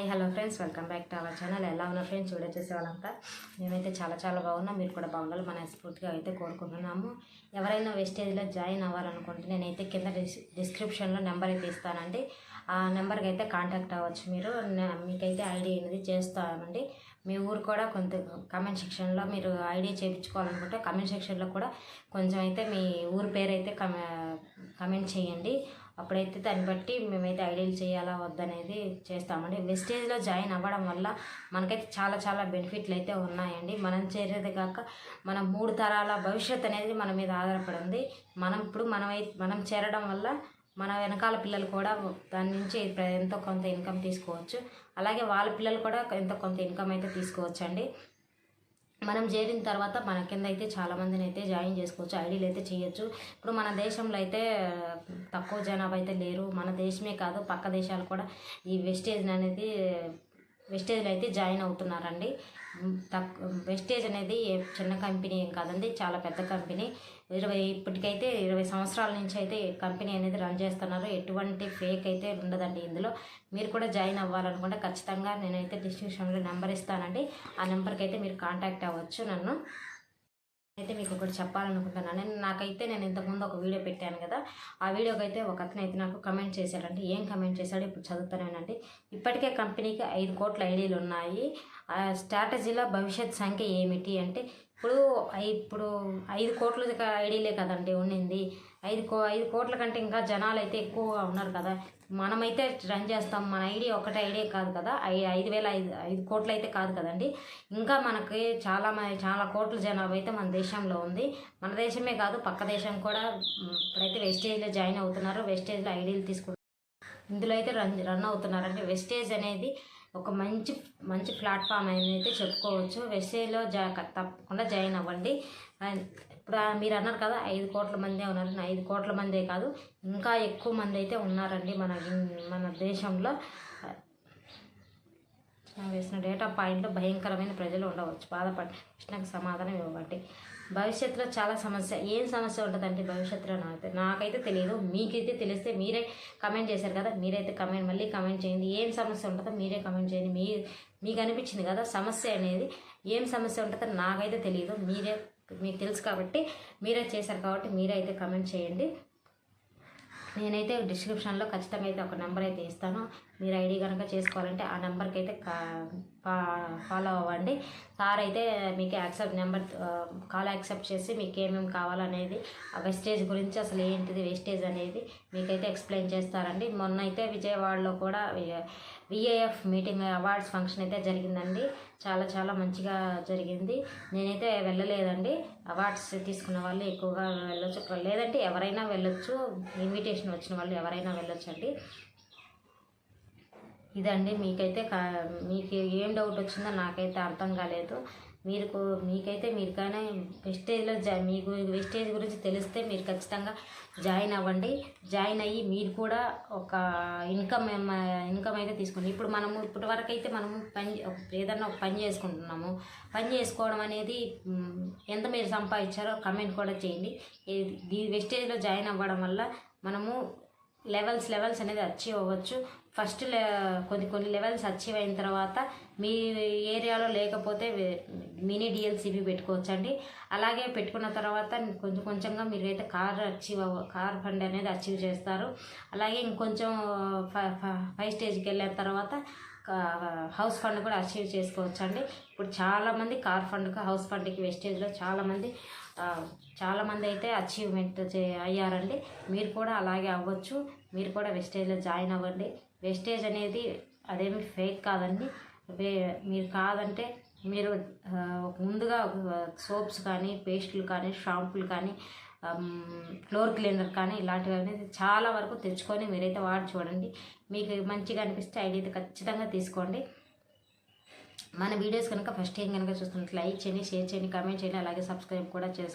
Hi hello friends welcome back to our channel ఎలా ఉన్నా friends video చూసే వాళ్ళంతా మేమైతే చాలా చాలా బాగున్నాం. మీరు కూడా బాగుండాలి మన స్ఫూర్తిగా అయితే కోరుకుంటున్నాము. ఎవరైనా వెస్టేజ్లో జాయిన్ అవ్వాలనుకుంటే నేనైతే కింద డిస్ డిస్క్రిప్షన్లో నెంబర్ అయితే ఇస్తానండి. ఆ నెంబర్కి అయితే కాంటాక్ట్ అవ్వచ్చు మీరు. మీకైతే ఐడి అనేది చేస్తామండి మీ ఊరు కూడా కొంత కమెంట్ సెక్షన్లో మీరు ఐడి చేయించుకోవాలనుకుంటే కమెంట్ సెక్షన్లో కూడా కొంచెం అయితే మీ ఊరు పేరు అయితే కమె కమెంట్ చేయండి. అప్పుడైతే దాన్ని బట్టి మేమైతే ఐడియల్ చేయాలా వద్దనేది చేస్తామండి. వెస్టేజ్లో జాయిన్ అవ్వడం వల్ల మనకైతే చాలా చాలా బెనిఫిట్లు అయితే ఉన్నాయండి. మనం చేరేది కాక మన మూడు తరాల భవిష్యత్ అనేది మన మీద ఆధారపడి ఉంది మనం ఇప్పుడు మనం మనం చేరడం వల్ల మన వెనకాల పిల్లలు కూడా దాని నుంచి ఎంతో కొంత ఇన్కమ్ తీసుకోవచ్చు. అలాగే వాళ్ళ పిల్లలు కూడా ఎంతో కొంత ఇన్కమ్ అయితే తీసుకోవచ్చు అండి మనం చేరిన తర్వాత మన కింద అయితే చాలామందిని అయితే జాయిన్ చేసుకోవచ్చు ఐడీలు అయితే చేయొచ్చు. ఇప్పుడు మన దేశంలో అయితే తక్కువ జనాభా అయితే లేరు. మన దేశమే కాదు పక్క దేశాలు కూడా ఈ వెస్టేజ్ అనేది వెస్టేజ్లో అయితే జాయిన్ అవుతున్నారండి. తక్కువ వెస్టేజ్ అనేది చిన్న కంపెనీ ఏం కాదండి. చాలా పెద్ద కంపెనీ. ఇరవై ఇప్పటికైతే ఇరవై సంవత్సరాల నుంచి అయితే కంపెనీ అనేది రన్ చేస్తున్నారు. ఎటువంటి ఫేక్ అయితే ఉండదండి ఇందులో. మీరు కూడా జాయిన్ అవ్వాలనుకుంటే ఖచ్చితంగా నేనైతే డిస్క్రిప్షన్లో నెంబర్ ఇస్తానండి. ఆ నెంబర్కి అయితే మీరు కాంటాక్ట్ అవ్వచ్చు నన్ను. అయితే మీకు ఒకటి చెప్పాలనుకుంటున్నాను నేను నాకైతే నేను ఇంతకుముందు ఒక వీడియో పెట్టాను కదా ఆ వీడియోకి అయితే ఒక అతను అయితే నాకు కమెంట్ చేశాడంటే ఏం కమెంట్ చేశాడు ఇప్పుడు చదువుతానేనండి. ఇప్పటికే కంపెనీకి ఐదు కోట్ల ఐడీలు ఉన్నాయి. ఆ స్ట్రాటజీలో భవిష్యత్ సంఖ్య ఏమిటి అంటే ఇప్పుడు ఇప్పుడు ఐదు కోట్ల ఐడీలే కదండి ఉండింది ఐదు కో ఐదు కోట్ల కంటే ఇంకా జనాలు అయితే ఎక్కువగా ఉన్నారు కదా. మనమైతే రన్ చేస్తాం. మన ఐడియా ఒకటే ఐడియా కాదు కదా. ఐ ఐదు వేల ఐదు ఐదు కోట్లు అయితే కాదు కదండి. ఇంకా మనకి చాలా చాలా కోట్ల జనాభా అయితే మన దేశంలో ఉంది. మన దేశమే కాదు పక్క దేశం కూడా ఇప్పుడైతే వెస్టేజ్లో జాయిన్ అవుతున్నారు. వెస్టేజ్లో ఐడియాలు తీసుకుంటారు ఇందులో అయితే రన్ రన్ అవుతున్నారంటే వెస్టేజ్ అనేది ఒక మంచి మంచి ప్లాట్ఫామ్ అనేది అయితే చెప్పుకోవచ్చు. వెస్టేజ్లో జా తప్పకుండా జాయిన్ అవ్వండి. ఇప్పుడు మీరు అన్నారు కదా ఐదు కోట్ల మందే ఉన్నారు. ఐదు కోట్ల మందే కాదు. ఇంకా ఎక్కువ మంది అయితే ఉన్నారండి మన మన దేశంలో. వేసిన డేటా పాయింట్లో భయంకరమైన ప్రజలు ఉండవచ్చు. బాధపడి ప్రశ్నకు సమాధానం ఇవ్వబట్టి. భవిష్యత్తులో చాలా సమస్య. ఏం సమస్య ఉంటుందంటే భవిష్యత్తులో నాకైతే నాకైతే తెలియదు మీకైతే తెలిస్తే మీరే కమెంట్ చేశారు కదా. మీరైతే కమెంట్ మళ్ళీ కమెంట్ చేయండి. ఏం సమస్య ఉంటుందో మీరే కమెంట్ చేయండి. మీ మీకు అనిపించింది కదా సమస్య అనేది. ఏం సమస్య ఉంటుందో నాకైతే తెలియదు మీరే మీకు తెలుసు కాబట్టి మీరే చేశారు కాబట్టి మీరే అయితే కమెంట్ చేయండి. నేనైతే డిస్క్రిప్షన్లో ఖచ్చితంగా అయితే ఒక నెంబర్ అయితే ఇస్తాను. మీరు ఐడి కనుక చేసుకోవాలంటే ఆ నెంబర్కి అయితే ఫాలో అవ్వండి. సార్ అయితే మీకు యాక్సెప్ట్ నెంబర్ కాల్ యాక్సెప్ట్ చేసి మీకు ఏమేమి కావాలనేది ఆ వెస్టేజ్ గురించి అసలు ఏంటిది వెస్టేజ్ అనేది మీకైతే ఎక్స్ప్లెయిన్ చేస్తారండి. మొన్న అయితే విజయవాడలో కూడా విఏఎఫ్ మీటింగ్ అవార్డ్స్ ఫంక్షన్ అయితే జరిగిందండి. చాలా చాలా మంచిగా జరిగింది. నేనైతే వెళ్ళలేదండి. అవార్డ్స్ తీసుకున్న వాళ్ళు ఎక్కువగా వెళ్ళొచ్చు. లేదంటే ఎవరైనా వెళ్ళొచ్చు. ఇన్విటేషన్ వచ్చిన వాళ్ళు ఎవరైనా వెళ్ళొచ్చు అండి ఇదండి మీకైతే కా- మీకు ఏం డౌట్ వచ్చిందో నాకైతే అర్థం కాలేదు. మీరు మీకైతే మీరు కానీ వెస్టేజ్లో జా మీకు వెస్టేజ్ గురించి తెలిస్తే మీరు ఖచ్చితంగా జాయిన్ అవ్వండి. జాయిన్ అయ్యి మీరు కూడా ఒక ఇన్కమ్ ఇన్కమ్ అయితే తీసుకోండి. ఇప్పుడు మనము ఇప్పటి వరకు అయితే మనము పని ఏదన్నా ఒక పని చేసుకుంటున్నాము. పని చేసుకోవడం అనేది ఎంత మీరు సంపాదించారో కమెంట్ కూడా చేయండి. ఈ వెస్టేజ్లో జాయిన్ అవ్వడం వల్ల మనము లెవెల్స్ లెవెల్స్ అనేది అచీవ్ అవ్వచ్చు. ఫస్ట్ లె కొన్ని కొన్ని లెవెల్స్ అచీవ్ అయిన తర్వాత మీ ఏరియాలో లేకపోతే మినీ డిఎల్సిబి పెట్టుకోవచ్చండి. అలాగే పెట్టుకున్న తర్వాత కొంచెం కొంచెంగా మీరు అయితే కార్ అచీవ్ అవ్వ కార్ ఫండ్ అనేది అచీవ్ చేస్తారు. అలాగే ఇంకొంచెం ఫైవ్ స్టేజ్కి వెళ్ళిన తర్వాత హౌస్ ఫండ్ కూడా అచీవ్ చేసుకోవచ్చు అండి ఇప్పుడు చాలామంది కార్ ఫండ్కి హౌస్ ఫండ్కి వెస్టేజ్లో చాలామంది చాలామంది అయితే అచీవ్మెంట్ చే అయ్యారండి. మీరు కూడా అలాగే అవ్వచ్చు. మీరు కూడా వెస్టేజ్లో జాయిన్ అవ్వండి. వెస్టేజ్ అనేది అదేమి ఫేక్ కాదండి. మీరు కాదంటే మీరు ముందుగా సోప్స్ కానీ పేస్టులు కానీ షాంపులు కానీ ఫ్లోర్ క్లీనర్ కానీ ఇలాంటివి అనేది చాలా వరకు తెచ్చుకొని మీరైతే వాడి చూడండి. మీకు మంచిగా అనిపిస్తే ఐడి అయితే ఖచ్చితంగా తీసుకోండి. మన వీడియోస్ కనుక ఫస్ట్ టైం కనుక చూస్తున్నట్లు లైక్ చేయండి షేర్ చేయండి కామెంట్ చేయండి అలాగే సబ్స్క్రైబ్ కూడా చేసుకోండి